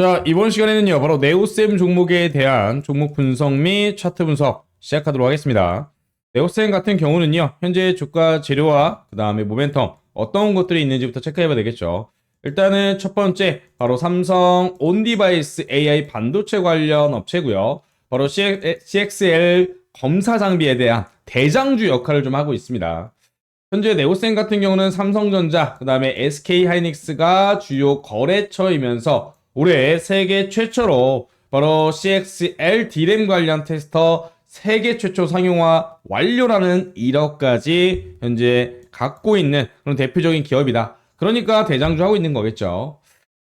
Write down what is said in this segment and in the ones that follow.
자, 이번 시간에는요, 바로 네오셈 종목에 대한 종목 분석 및 차트 분석 시작하도록 하겠습니다. 네오셈 같은 경우는요, 현재 주가 재료와 그 다음에 모멘텀, 어떤 것들이 있는지부터 체크해 봐야 되겠죠. 일단은 첫 번째, 바로 삼성 온디바이스 AI 반도체 관련 업체고요. 바로 CXL 검사 장비에 대한 대장주 역할을 좀 하고 있습니다. 현재 네오셈 같은 경우는 삼성전자, 그 다음에 SK 하이닉스가 주요 거래처이면서 올해 세계 최초로 바로 CXL D램 관련 테스터 세계 최초 상용화 완료라는 이력까지 현재 갖고 있는 그런 대표적인 기업이다. 그러니까 대장주 하고 있는 거겠죠.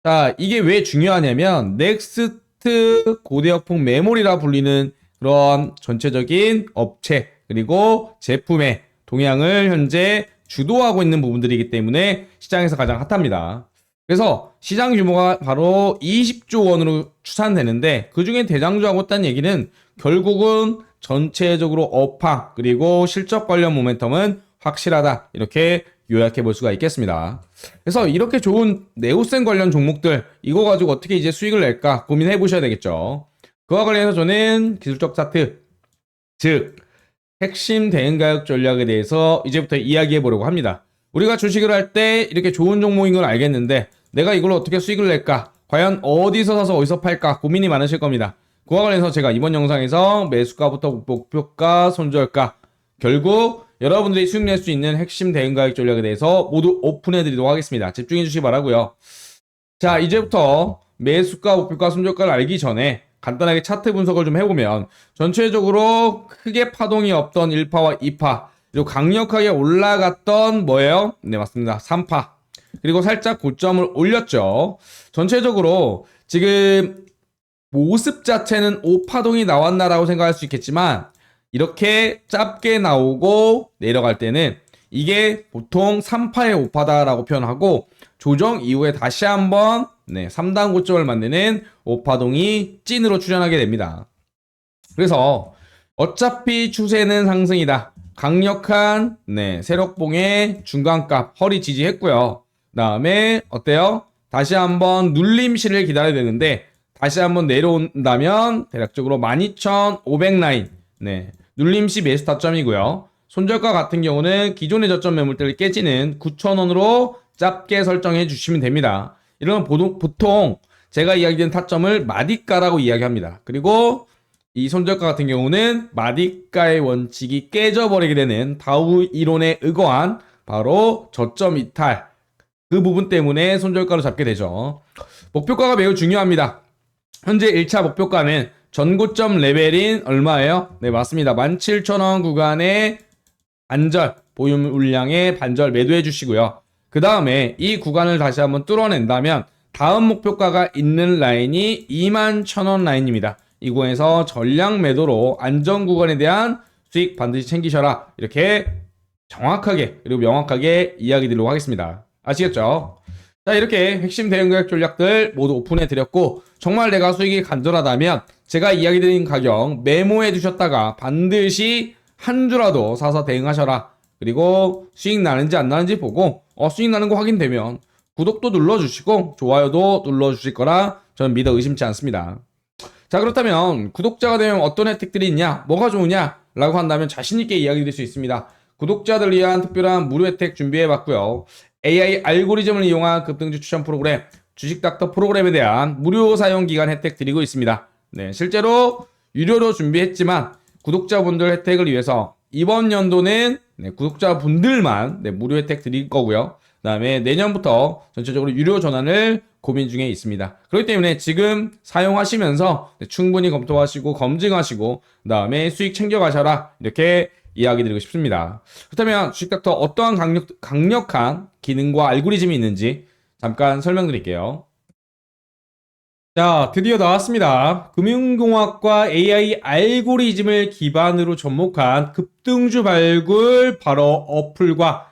자, 이게 왜 중요하냐면 넥스트 고대역폭 메모리라 불리는 그런 전체적인 업체 그리고 제품의 동향을 현재 주도하고 있는 부분들이기 때문에 시장에서 가장 핫합니다. 그래서 시장 규모가 바로 20조 원으로 추산되는데 그 중에 대장주하고 있다는 얘기는 결국은 전체적으로 업황 그리고 실적 관련 모멘텀은 확실하다 이렇게 요약해 볼 수가 있겠습니다. 그래서 이렇게 좋은 네오센 관련 종목들 이거 가지고 어떻게 이제 수익을 낼까 고민해 보셔야 되겠죠. 그와 관련해서 저는 기술적 차트 즉 핵심 대응 가격 전략에 대해서 이제부터 이야기해 보려고 합니다. 우리가 주식을 할 때 이렇게 좋은 종목인 걸 알겠는데 내가 이걸 어떻게 수익을 낼까? 과연 어디서 사서 어디서 팔까? 고민이 많으실 겁니다. 그와 관련해서 제가 이번 영상에서 매수가부터 목표가, 손절가 결국 여러분들이 수익 낼 수 있는 핵심 대응 가격 전략에 대해서 모두 오픈해 드리도록 하겠습니다. 집중해 주시기 바라고요. 자, 이제부터 매수가, 목표가, 손절가를 알기 전에 간단하게 차트 분석을 좀 해보면 전체적으로 크게 파동이 없던 1파와 2파 그리고 강력하게 올라갔던 뭐예요? 네 맞습니다 3파 그리고 살짝 고점을 올렸죠 전체적으로 지금 모습 자체는 5파동이 나왔나라고 생각할 수 있겠지만 이렇게 짧게 나오고 내려갈 때는 이게 보통 3파의 5파다라고 표현하고 조정 이후에 다시 한번 네, 3단 고점을 만드는 5파동이 찐으로 출현하게 됩니다. 그래서 어차피 추세는 상승이다. 강력한 네, 세력봉의 중간값 허리 지지했고요. 그다음에 어때요? 다시 한번 눌림실을 기다려야 되는데 다시 한번 내려온다면 대략적으로 12,500 라인 네, 눌림시 매수 타점이고요. 손절가 같은 경우는 기존의 저점 매물대를 깨지는 9,000원으로 짧게 설정해 주시면 됩니다. 이런 보통 제가 이야기된 타점을 마디가라고 이야기합니다. 그리고 이 손절가 같은 경우는 마디가의 원칙이 깨져버리게 되는 다우 이론에 의거한 바로 저점 이탈 그 부분 때문에 손절가로 잡게 되죠. 목표가가 매우 중요합니다. 현재 1차 목표가는 전고점 레벨인 얼마예요? 네, 맞습니다. 17,000원 구간에 반절, 보유 물량의 반절 매도해 주시고요. 그 다음에 이 구간을 다시 한번 뚫어낸다면 다음 목표가가 있는 라인이 21,000원 라인입니다. 이 구간에서 전량 매도로 안전 구간에 대한 수익 반드시 챙기셔라. 이렇게 정확하게 그리고 명확하게 이야기 드리도록 하겠습니다. 아시겠죠? 자, 이렇게 핵심 대응 가격 전략들 모두 오픈해 드렸고 정말 내가 수익이 간절하다면 제가 이야기 드린 가격 메모해 두셨다가 반드시 한 주라도 사서 대응하셔라. 그리고 수익 나는지 안 나는지 보고 어, 수익 나는 거 확인되면 구독도 눌러주시고 좋아요도 눌러주실 거라 저는 믿어 의심치 않습니다. 자 그렇다면 구독자가 되면 어떤 혜택들이 있냐 뭐가 좋으냐 라고 한다면 자신있게 이야기 드릴 수 있습니다. 구독자들 위한 특별한 무료 혜택 준비해 봤고요. AI 알고리즘을 이용한 급등주 추천 프로그램 주식닥터 프로그램에 대한 무료 사용 기간 혜택 드리고 있습니다. 네, 실제로 유료로 준비했지만 구독자분들 혜택을 위해서 이번 연도는 네, 구독자분들만 네, 무료 혜택 드릴 거고요. 그 다음에 내년부터 전체적으로 유료 전환을 고민 중에 있습니다. 그렇기 때문에 지금 사용하시면서 네, 충분히 검토하시고 검증하시고 그 다음에 수익 챙겨 가셔라 이렇게 이야기 드리고 싶습니다. 그렇다면 주식닥터 어떠한 강력, 강력한 기능과 알고리즘이 있는지 잠깐 설명드릴게요. 자, 드디어 나왔습니다. 금융공학과 AI 알고리즘을 기반으로 접목한 급등주 발굴 바로 어플과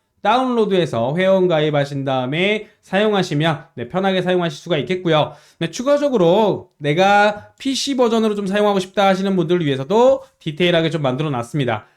다운로드해서 회원 가입하신 다음에 사용하시면 네, 편하게 사용하실 수가 있겠고요. 네, 추가적으로 내가 PC 버전으로 좀 사용하고 싶다 하시는 분들을 위해서도 디테일하게 좀 만들어 놨습니다.